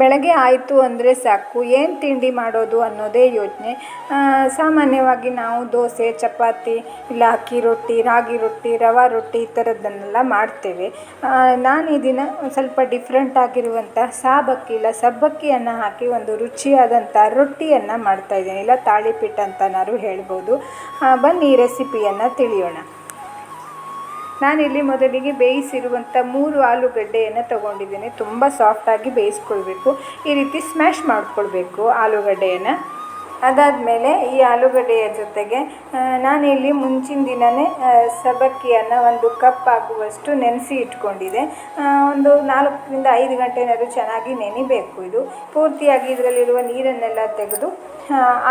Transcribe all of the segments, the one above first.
ಬೆಳಗ್ಗೆ ಆಯಿತು ಅಂದರೆ ಸಾಕು. ಏನು ತಿಂಡಿ ಮಾಡೋದು ಅನ್ನೋದೇ ಯೋಚನೆ ಸಾಮಾನ್ಯವಾಗಿ ನಾವು ದೋಸೆ, ಚಪಾತಿ, ಇಲ್ಲ ಅಕ್ಕಿ ರೊಟ್ಟಿ, ರಾಗಿ ರೊಟ್ಟಿ, ರವೆ ರೊಟ್ಟಿ ಈ ಥರದ್ದನ್ನೆಲ್ಲ ಮಾಡ್ತೇವೆ. ನಾನು ಈ ದಿನ ಸ್ವಲ್ಪ ಡಿಫ್ರೆಂಟ್ ಆಗಿರುವಂಥ ಸಾಬಕ್ಕಿ ಇಲ್ಲ ಸಬ್ಬಕ್ಕಿಯನ್ನು ಹಾಕಿ ಒಂದು ರುಚಿಯಾದಂಥ ರೊಟ್ಟಿಯನ್ನು ಮಾಡ್ತಾಯಿದ್ದೀನಿ ಇಲ್ಲ ತಾಳಿಪೀಠ ಅಂತನಾದ್ರು ಹೇಳ್ಬೋದು. ಬನ್ನಿ ರೆಸಿಪಿಯನ್ನು ತಿಳಿಯೋಣ. ನಾನಿಲ್ಲಿ ಮೊದಲಿಗೆ ಬೇಯಿಸಿರುವಂಥ ಮೂರು ಆಲೂಗಡ್ಡೆಯನ್ನು ತಗೊಂಡಿದ್ದೀನಿ. ತುಂಬ ಸಾಫ್ಟಾಗಿ ಬೇಯಿಸ್ಕೊಳ್ಬೇಕು. ಈ ರೀತಿ ಸ್ಮ್ಯಾಶ್ ಮಾಡಿಕೊಳ್ಬೇಕು ಆಲೂಗಡ್ಡೆಯನ್ನು. ಅದಾದಮೇಲೆ ಈ ಆಲೂಗಡ್ಡೆಯ ಜೊತೆಗೆ ನಾನಿಲ್ಲಿ ಮುಂಚಿನ ದಿನವೇ ಸಬ್ಬಕ್ಕಿಯನ್ನು ಒಂದು ಕಪ್ ಆಗುವಷ್ಟು ನೆನೆಸಿ ಇಟ್ಕೊಂಡಿದ್ದೆ ಒಂದು ನಾಲ್ಕರಿಂದ ಐದು ಗಂಟೆನಾದರೂ ಚೆನ್ನಾಗಿ ನೆನಿಬೇಕು ಇದು. ಪೂರ್ತಿಯಾಗಿ ಇದರಲ್ಲಿರುವ ನೀರನ್ನೆಲ್ಲ ತೆಗೆದು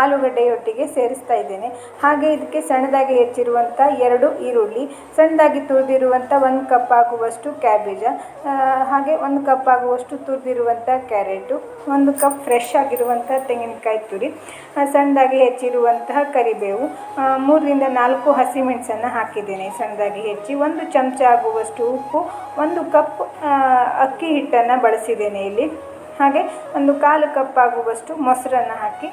ಆಲೂಗಡ್ಡೆಯೊಟ್ಟಿಗೆ ಸೇರಿಸ್ತಾ ಇದ್ದೇನೆ. ಹಾಗೆ ಇದಕ್ಕೆ ಸಣ್ಣದಾಗಿ ಹೆಚ್ಚಿರುವಂಥ ಎರಡು ಈರುಳ್ಳಿ, ಸಣ್ಣದಾಗಿ ತುರಿದಿರುವಂಥ ಒಂದು ಕಪ್ ಆಗುವಷ್ಟು ಕ್ಯಾಬೇಜ ಹಾಗೆ ಒಂದು ಕಪ್ ಆಗುವಷ್ಟು ತುರಿದಿರುವಂಥ ಕ್ಯಾರೆಟು, ಒಂದು ಕಪ್ ಫ್ರೆಶ್ ಆಗಿರುವಂಥ ತೆಂಗಿನಕಾಯಿ ತುರಿ. ಸಣ್ಣದಾಗಿ ಹೆಚ್ಚಿರುವಂತಹ ಕರಿಬೇವು. ಮೂರರಿಂದ ನಾಲ್ಕು ಹಸಿಮೆಣಸನ್ನು ಹಾಕಿದ್ದೇನೆ. ಸಣ್ಣದಾಗಿ ಹೆಚ್ಚಿ ಒಂದು ಚಮಚ ಆಗುವಷ್ಟು ಉಪ್ಪು, ಒಂದು ಕಪ್ ಅಕ್ಕಿ ಹಿಟ್ಟನ್ನು ಬಳಸಿದ್ದೇನೆ ಇಲ್ಲಿ. ಹಾಗೆ ಒಂದು ಕಾಲು ಕಪ್ ಆಗುವಷ್ಟು ಮೊಸರನ್ನು ಹಾಕಿ,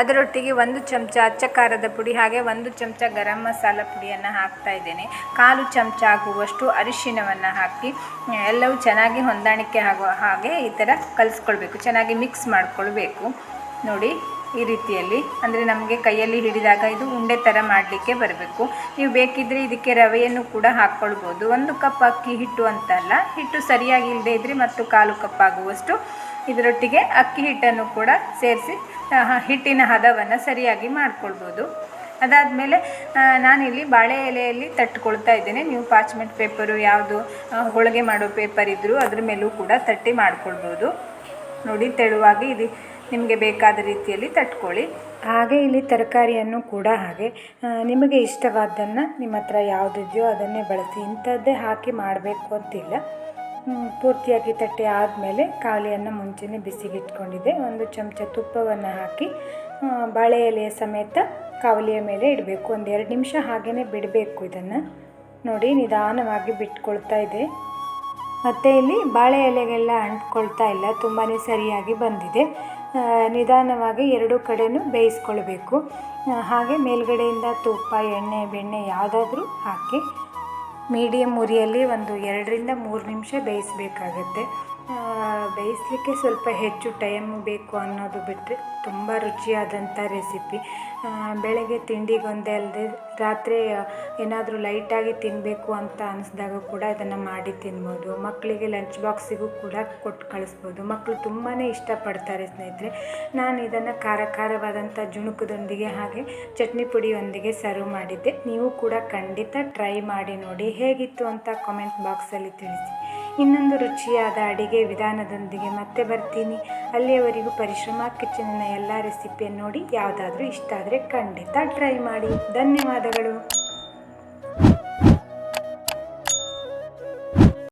ಅದರೊಟ್ಟಿಗೆ ಒಂದು ಚಮಚ ಅಚ್ಚ ಖಾರದ ಪುಡಿ, ಹಾಗೆ ಒಂದು ಚಮಚ ಗರಂ ಮಸಾಲ ಪುಡಿಯನ್ನು ಹಾಕ್ತಾ ಇದ್ದೇನೆ. ಕಾಲು ಚಮಚ ಆಗುವಷ್ಟು ಅರಿಶಿಣವನ್ನು ಹಾಕಿ ಎಲ್ಲವೂ ಚೆನ್ನಾಗಿ ಹೊಂದಾಣಿಕೆ ಆಗುವ ಹಾಗೆ ಈ ಥರ ಕಲಿಸ್ಕೊಳ್ಬೇಕು. ಚೆನ್ನಾಗಿ ಮಿಕ್ಸ್ ಮಾಡಿಕೊಳ್ಬೇಕು. ನೋಡಿ. ಈ ರೀತಿಯಲ್ಲಿ. ಅಂದರೆ ನಮಗೆ ಕೈಯಲ್ಲಿ ಹಿಡಿದಾಗ ಇದು ಉಂಡೆ ಥರ ಮಾಡಲಿಕ್ಕೆ ಬರಬೇಕು. ನೀವು ಬೇಕಿದ್ದರೆ ಇದಕ್ಕೆ ರವೆಯನ್ನು ಕೂಡ ಹಾಕ್ಕೊಳ್ಬೋದು. ಒಂದು ಕಪ್ ಅಕ್ಕಿ ಹಿಟ್ಟು ಅಂತ ಅಲ್ಲ ಹಿಟ್ಟು ಸರಿಯಾಗಿ ಇಲ್ಲದೇ ಇದ್ದರೆ ಮತ್ತು ಕಾಲು ಕಪ್ ಆಗುವಷ್ಟು ಇದರೊಟ್ಟಿಗೆ ಅಕ್ಕಿ ಹಿಟ್ಟನ್ನು ಕೂಡ ಸೇರಿಸಿ ಹಿಟ್ಟಿನ ಹದವನ್ನು ಸರಿಯಾಗಿ ಮಾಡ್ಕೊಳ್ಬೋದು. ಅದಾದಮೇಲೆ ನಾನಿಲ್ಲಿ ಬಾಳೆ ಎಲೆಯಲ್ಲಿ ತಟ್ಕೊಳ್ತಾ ಇದ್ದೇನೆ. ನೀವು ಪಾಚ್ಮೆಂಟ್ ಪೇಪರು ಯಾವುದು ಹೋಳಿಗೆ ಮಾಡೋ ಪೇಪರ್ ಇದ್ದರೂ ಅದ್ರ ಮೇಲೂ ಕೂಡ ತಟ್ಟಿ ಮಾಡ್ಕೊಳ್ಬೋದು. ನೋಡಿ, ತೆಳುವಾಗಿ ಇದು ನಿಮಗೆ ಬೇಕಾದ ರೀತಿಯಲ್ಲಿ ತಟ್ಕೊಳ್ಳಿ. ಹಾಗೆ ಇಲ್ಲಿ ತರಕಾರಿಯನ್ನು ಕೂಡ ಹಾಗೆ ನಿಮಗೆ ಇಷ್ಟವಾದ್ದನ್ನು ನಿಮ್ಮ ಹತ್ರ ಯಾವುದಿದೆಯೋ ಅದನ್ನೇ ಬಳಸಿ, ಇಂಥದ್ದೇ ಹಾಕಿ ಮಾಡಬೇಕು ಅಂತಿಲ್ಲ. ಪೂರ್ತಿಯಾಗಿ ತಟ್ಟೆ ಆದಮೇಲೆ ಕಾಳಿಯನ್ನು ಮುಂಚೆನೇ ಬಿಸಿಗಿಟ್ಕೊಂಡಿದ್ದೆ ಒಂದು ಚಮಚ ತುಪ್ಪವನ್ನು ಹಾಕಿ ಬಾಳೆ ಎಲೆಯ ಸಮೇತ ಕಾವಲಿಯ ಮೇಲೆ ಇಡಬೇಕು. ಒಂದು ಎರಡು ನಿಮಿಷ ಹಾಗೆಯೇ ಬಿಡಬೇಕು ಇದನ್ನು. ನೋಡಿ, ನಿಧಾನವಾಗಿ ಬಿಟ್ಕೊಳ್ತಾ ಇದೆ. ಮತ್ತು ಇಲ್ಲಿ ಬಾಳೆ ಎಲೆಗೆಲ್ಲ ಅಂಟ್ಕೊಳ್ತಾ ಇಲ್ಲ ತುಂಬಾ ಸರಿಯಾಗಿ ಬಂದಿದೆ. ನಿಧಾನವಾಗಿ ಎರಡು ಕಡೆಯೂ ಬೇಯಿಸ್ಕೊಳ್ಬೇಕು. ಹಾಗೆ ಮೇಲ್ಗಡೆಯಿಂದ ತುಪ್ಪ, ಎಣ್ಣೆ, ಬೆಣ್ಣೆ ಯಾವುದಾದ್ರೂ ಹಾಕಿ ಮೀಡಿಯಮ್ ಉರಿಯಲ್ಲಿ ಒಂದು ಎರಡರಿಂದ ಮೂರು ನಿಮಿಷ ಬೇಯಿಸಬೇಕಾಗತ್ತೆ. ಬೇಯಿಸಲಿಕ್ಕೆ ಸ್ವಲ್ಪ ಹೆಚ್ಚು ಟೈಮ್ ಬೇಕು ಅನ್ನೋದು ಬಿಟ್ಟರೆ ತುಂಬ ರುಚಿಯಾದಂಥ ರೆಸಿಪಿ ಬೆಳಗ್ಗೆ ತಿಂಡಿಗೊಂದೇ ಅಲ್ಲದೆ ರಾತ್ರಿ ಏನಾದರೂ ಲೈಟಾಗಿ ತಿನ್ನಬೇಕು ಅಂತ ಅನಿಸಿದಾಗ ಕೂಡ ಇದನ್ನು ಮಾಡಿ ತಿನ್ಬೋದು. ಮಕ್ಕಳಿಗೆ ಲಂಚ್ ಬಾಕ್ಸಿಗೂ ಕೂಡ ಕೊಟ್ಟು ಕಳಿಸ್ಬೋದು. ಮಕ್ಕಳು ತುಂಬಾ ಇಷ್ಟಪಡ್ತಾರೆ ಸ್ನೇಹಿತರೆ. ನಾನು ಇದನ್ನು ಖಾರ ಖಾರವಾದಂಥ ಜುಣುಕದೊಂದಿಗೆ ಹಾಗೆ ಚಟ್ನಿ ಪುಡಿಯೊಂದಿಗೆ ಸರ್ವ್ ಮಾಡಿದ್ದೆ. ನೀವು ಕೂಡ ಖಂಡಿತ ಟ್ರೈ ಮಾಡಿ ನೋಡಿ ಹೇಗಿತ್ತು ಅಂತ ಕಾಮೆಂಟ್ ಬಾಕ್ಸಲ್ಲಿ ತಿಳಿಸಿ. ಇನ್ನೊಂದು ರುಚಿಯಾದ ಅಡಿಗೆ ವಿಧಾನದೊಂದಿಗೆ ಮತ್ತೆ ಬರ್ತೀನಿ. ಅಲ್ಲಿಯವರೆಗೂ ಪರಿಶ್ರಮ ಕಿಚನ್ನ ಎಲ್ಲ ರೆಸಿಪಿಯನ್ನು ನೋಡಿ, ಯಾವುದಾದ್ರೂ ಇಷ್ಟ ಆದರೆ ಖಂಡಿತ ಟ್ರೈ ಮಾಡಿ. ಧನ್ಯವಾದಗಳು.